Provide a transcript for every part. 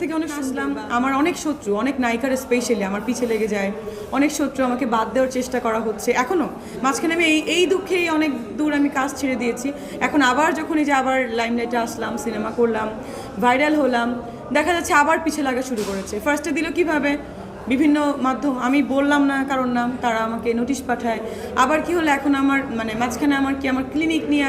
থেকে অনেক শুনলাম, আমার অনেক শত্রু, অনেক নায়িকার স্পেশালি আমার পিছে লেগে যায়। অনেক শত্রু আমাকে বাদ দেওয়ার চেষ্টা করা হচ্ছে। এখনও মাঝখানে আমি এই এই দুঃখেই অনেক দূর আমি কাজ ছেড়ে দিয়েছি। এখন আবার যখন এই যে আবার লাইমলাইটে আসলাম সিনেমা করলাম ভাইরাল হলাম, দেখা যাচ্ছে আবার পিছে লাগা শুরু করেছে। ফার্স্টে দিল কীভাবে? বিভিন্ন মাধ্যম, আমি বললাম না কারোর নাম, তারা আমাকে নোটিশ পাঠায়। আবার কি হলো, এখন আমার মানে মাঝখানে আমার কি, আমার ক্লিনিক নিয়ে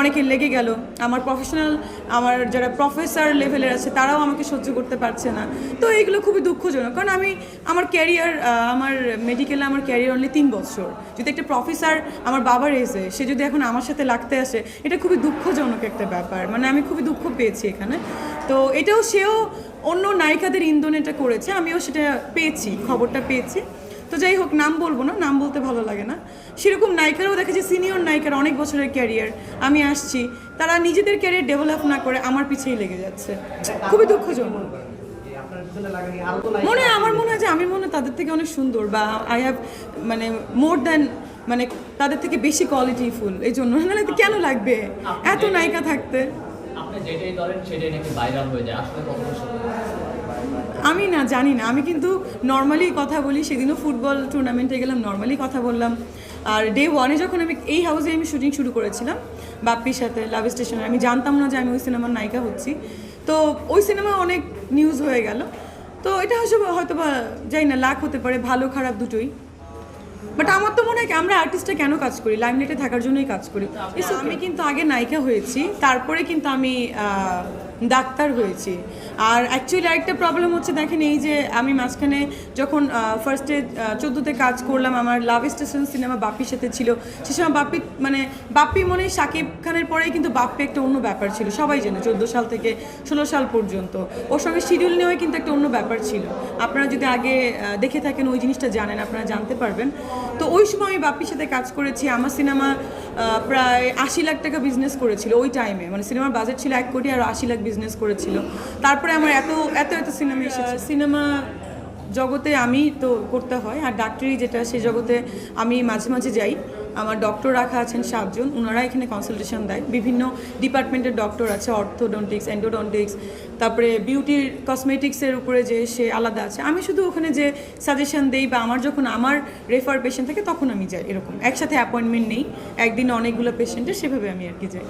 অনেকে লেগে গেল। আমার প্রফেশনাল আমার যারা প্রফেসর লেভেলের আছে, তারাও আমাকে সহ্য করতে পারছে না। তো এইগুলো খুবই দুঃখজনক, কারণ আমি, আমার ক্যারিয়ার আমার মেডিকেলে আমার ক্যারিয়ার অনলি তিন বছর। যদি একটা প্রফেসর আমার বাবার এসে সে যদি এখন আমার সাথে লাগতে আসে, এটা খুবই দুঃখজনক একটা ব্যাপার। মানে আমি খুবই দুঃখ পেয়েছি এখানে। তো এটাও সেও অন্য নায়িকাদের ইন্ধন এটা করেছে, আমিও সেটা পেয়েছি, খবরটা পেয়েছি। তো যাই হোক, নাম বলব না, নাম বলতে ভালো লাগে না। সেরকম নায়িকারাও দেখেছি, সিনিয়র নায়িকার অনেক বছরের ক্যারিয়ার, আমি আসছি। তারা নিজেদের ক্যারিয়ার ডেভেলপ না করে আমার পিছেই লেগে যাচ্ছে। খুবই দুঃখজনক। মনে হয়, আমার মনে হয় যে আমি মনে হয় তাদের থেকে অনেক সুন্দর বা আই হ্যাভ মানে মোর দ্যান মানে তাদের থেকে বেশি কোয়ালিটি ফুল। এই জন্য নাহলে তো কেন লাগবে? এত নায়িকা থাকতে। আপনি যেটাই সেটাই নাকি ভাইরাল হয়ে যায়। আসলে সত্যি আমি না জানি না। আমি কিন্তু নর্মালি কথা বলি সেদিনও ফুটবল টুর্নামেন্টে গেলাম নর্মালি কথা বললাম। আর ডে ওয়ানে যখন আমি এই হাউসে আমি শুটিং শুরু করেছিলাম বাপ্পির সাথে লাভ স্টেশনে আমি জানতাম না যে আমি ওই সিনেমার নায়িকা হচ্ছি। তো ওই সিনেমা অনেক নিউজ হয়ে গেল। তো এটা হয়তো হয়তো বা যাই না লাখ হতে পারে ভালো খারাপ দুটোই। বাট আমার তো মনে হয় আমরা আর্টিস্টে কেন কাজ করি? লাইমলাইটে থাকার জন্যই কাজ করি। আমি কিন্তু আগে নায়িকা হয়েছি তারপরে কিন্তু আমি ডাক্তার হয়েছি। আর অ্যাকচুয়ালি আরেকটা প্রবলেম হচ্ছে, দেখেন এই যে আমি মাঝখানে যখন ফার্স্টে চোদ্দোতে কাজ করলাম, আমার লাভ স্টেশন সিনেমা বাপ্পির সাথে ছিল। সে সময় বাপ্পি মানে বাপ্পি মনে হয় শাকিব খানের পরেই কিন্তু বাপ্পি একটা অন্য ব্যাপার ছিল। সবাই জানে, চোদ্দ সাল থেকে ষোলো সাল পর্যন্ত। ওর সঙ্গে শিডিউল নেওয়াই কিন্তু একটা অন্য ব্যাপার ছিল। আপনারা যদি আগে দেখে থাকেন, ওই জিনিসটা জানেন, আপনারা জানতে পারবেন। তো ওই সময় আমি বাপ্পির সাথে কাজ করেছি। আমার সিনেমা প্রায় আশি লাখ টাকা বিজনেস করেছিল ওই টাইমে মানে সিনেমার বাজেট ছিল এক কোটি আর আশি লাখ বিজনেস করেছিল। তারপরে আমার এত এত এত সিনেমা এসেছে। সিনেমা জগতে আমি তো করতে হয় আর ডাক্তারি যেটা সেই জগতে আমি মাঝে মাঝে যাই। আমার ডক্টর রাখা আছেন সাতজন ওনারা এখানে কনসালটেশন দেয়। বিভিন্ন ডিপার্টমেন্টের ডক্টর আছে অর্থোডন্টিক্স এন্ডোডন্টিক্স তারপরে বিউটির কসমেটিক্সের উপরে যে সে আলাদা আছে। আমি শুধু ওখানে যে সাজেশন দেই বা আমার যখন আমার রেফার পেশেন্ট থাকে তখন আমি যাই এরকম। একসাথে অ্যাপয়েন্টমেন্ট নেই একদিন অনেকগুলো পেশেন্টের সেভাবে আমি আর কি যাই।